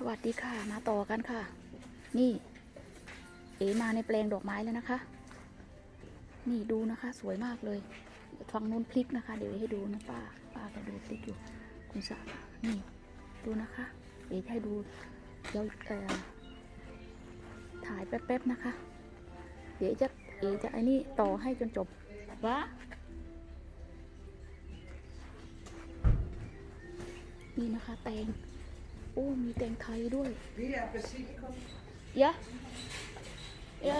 สวัสดีค่ะ มาต่อกันค่ะ นี่ เอ๋มาในแปลงดอกไม้แล้วนะคะ นี่ดูนะคะ สวยมากเลยฝั่งนู้นพลิกนะคะ เดี๋ยวให้ดูนะป้าป้าก็ดูพลิกอยู่คุณสานี่ดูนะคะเอ๋ให้ดูเดี๋ยวเออถ่ายแป๊บๆนะคะ เดี๋ยวจะเอ๋จะไอ้นี่ต่อให้จนจบวะนี่นะคะแตง โอ้มีแตงไทยด้วย Wie er basilikum. Ja. Ja,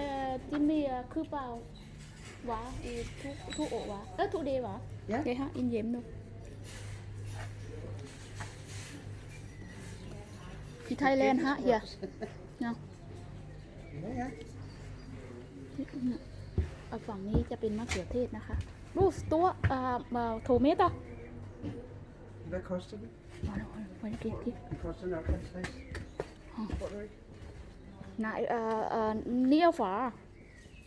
øh, de mere køber varer i to, to år var. Øh, to dage var. Ja. Jeg har en hjemme nu. I Thailand har her. Ja. Ja, ja. เอาฝั่งนี้จะเป็นมะเขือเทศนะคะ รูสตัวอ่ามาโทเมตอะ Hvad koster det? มาแล้วมาแล้วกินกิน Det koster nok 50. Åh. Tror du ikke? นายเอ่อเอ่อเนียวฝา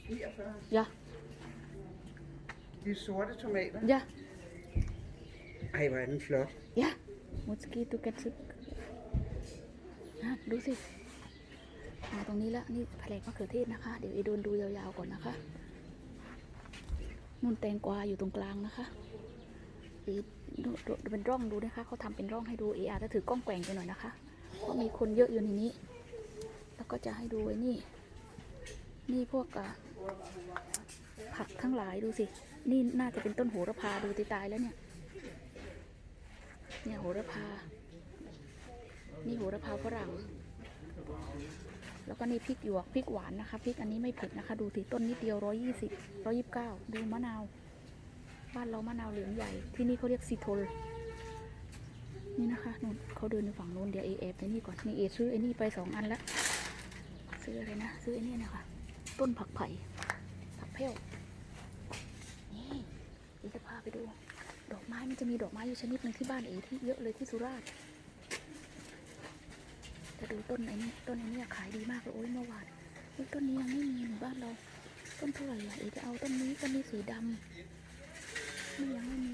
49. Ja. De er sorte tomater. ยะ Ej, hvor er den flot. ยะมุสกีตุกันซึกนะดูสิมาตรงนี้แล้วนี่แผลกมะเขือเทศนะคะ เดี๋ยวอีโดนดูยาวๆก่อนนะคะนุ่นแตงกวาอยู่ตรงกลางนะคะ ดูดูเป็นร่องดูนะคะเขาทำเป็นร่องให้ดูเออาจะถือกล้องแกว่งไปหน่อยนะคะเพราะมีคนเยอะอยู่ในนี้ แล้วก็จะให้ดูไอ้นี่ นี่พวกผักทั้งหลายดูสิ นี่น่าจะเป็นต้นโหระพาดูตีตายแล้วเนี่ย เนี่ยโหระพา นี่โหระพาฝรั่ง แล้วก็นี่พริกหยวกพริกหวานนะคะพริกอันนี้ไม่เผ็ดนะคะ ดูสิต้นนิดเดียวร้อยยี่สิบร้อยยี่สิบเก้าดูมะนาว บ้านเรามะนาวเหลืองใหญ่ ที่นี่เขาเรียกซีโทลนี่นะคะนู่นเขาเดินในฝั่งโน้นเดี๋ยวเอเอฟไปนี่ก่อนนี่เอซื้อไอ้นี่ไปสองอันละซื้ออะไรนะ ซื้อไอ้นี่นะคะ ต้นผักไผ่ผักแพ้วนี่เอจะพาไปดู ดอกไม้มันจะมีดอกไม้อยู่ชนิดหนึ่งที่บ้านเอที่เยอะเลยที่สุราษฎร์จะดูต้นไอ้นี่ต้นไอ้นี่ขายดีมากเลยโอ้ยเมื่อวานต้นนี้ยังไม่มีหมู่บ้านเรา ต้นเท่าไหร่ล่ะเอจะเอาต้นนี้ต้นนี้สีดำ นี่ยังไม่มี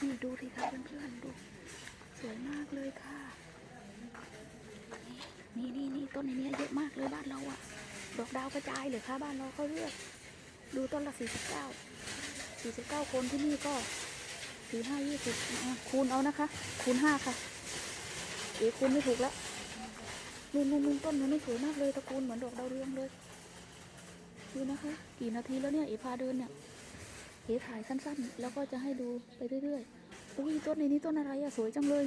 นี่ดูสิคะเพื่อนๆดู สวยมากเลยค่ะ นี่นี่นี่ต้นไอ้เนี้เยอะมากเลยบ้านเราอะดอกดาวกระจายเลยค่ะบ้านเราเขาเลือก ดูต้นละสี่สิบเก้าสี่สิบเก้าคนที่นี่ก็สี่ห้ายี่สิบคูณเอานะคะ คูณห้าค่ะเอ๋คูณไม่ถูกแล้วนู่นนู่นต้นนู้นนี่สวยมากเลยตระกูลเหมือนดอกดาวเรืองเลย ดูนะคะ กี่นาทีแล้วเนี่ยเอพาเดินเนี่ยเอถ่ายสั้นๆ แล้วก็จะให้ดูไปเรื่อยๆอุ้ยต้นในนี้ต้นอะไรอะสวยจังเลย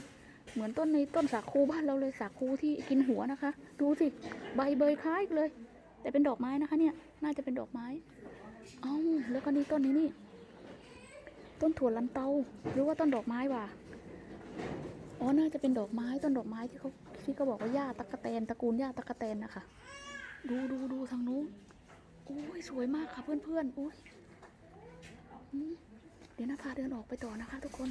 เหมือนต้นในต้นสาคูบ้านเราเลยสาคูที่กินหัวนะคะ ดูสิใบเบยคล้ายเลย แต่เป็นดอกไม้นะคะเนี่ยน่าจะเป็นดอกไม้เอ้าแล้วก็นี่ต้นนี้นี่ ต้นถั่วลันเตาหรือว่าต้นดอกไม้ว่ะอ๋อน่าจะเป็นดอกไม้ต้นดอกไม้ที่เขาที่เขาบอกว่าหญ้าตะกะแตนตระกูลหญ้าตะกะแตนนะคะ ดูดูดูทางนู้น อ้ยสวยมากค่ะเพื่อนๆอุ้ยเดี๋ยวนะพาเดินออกไปต่อนะคะทุกคน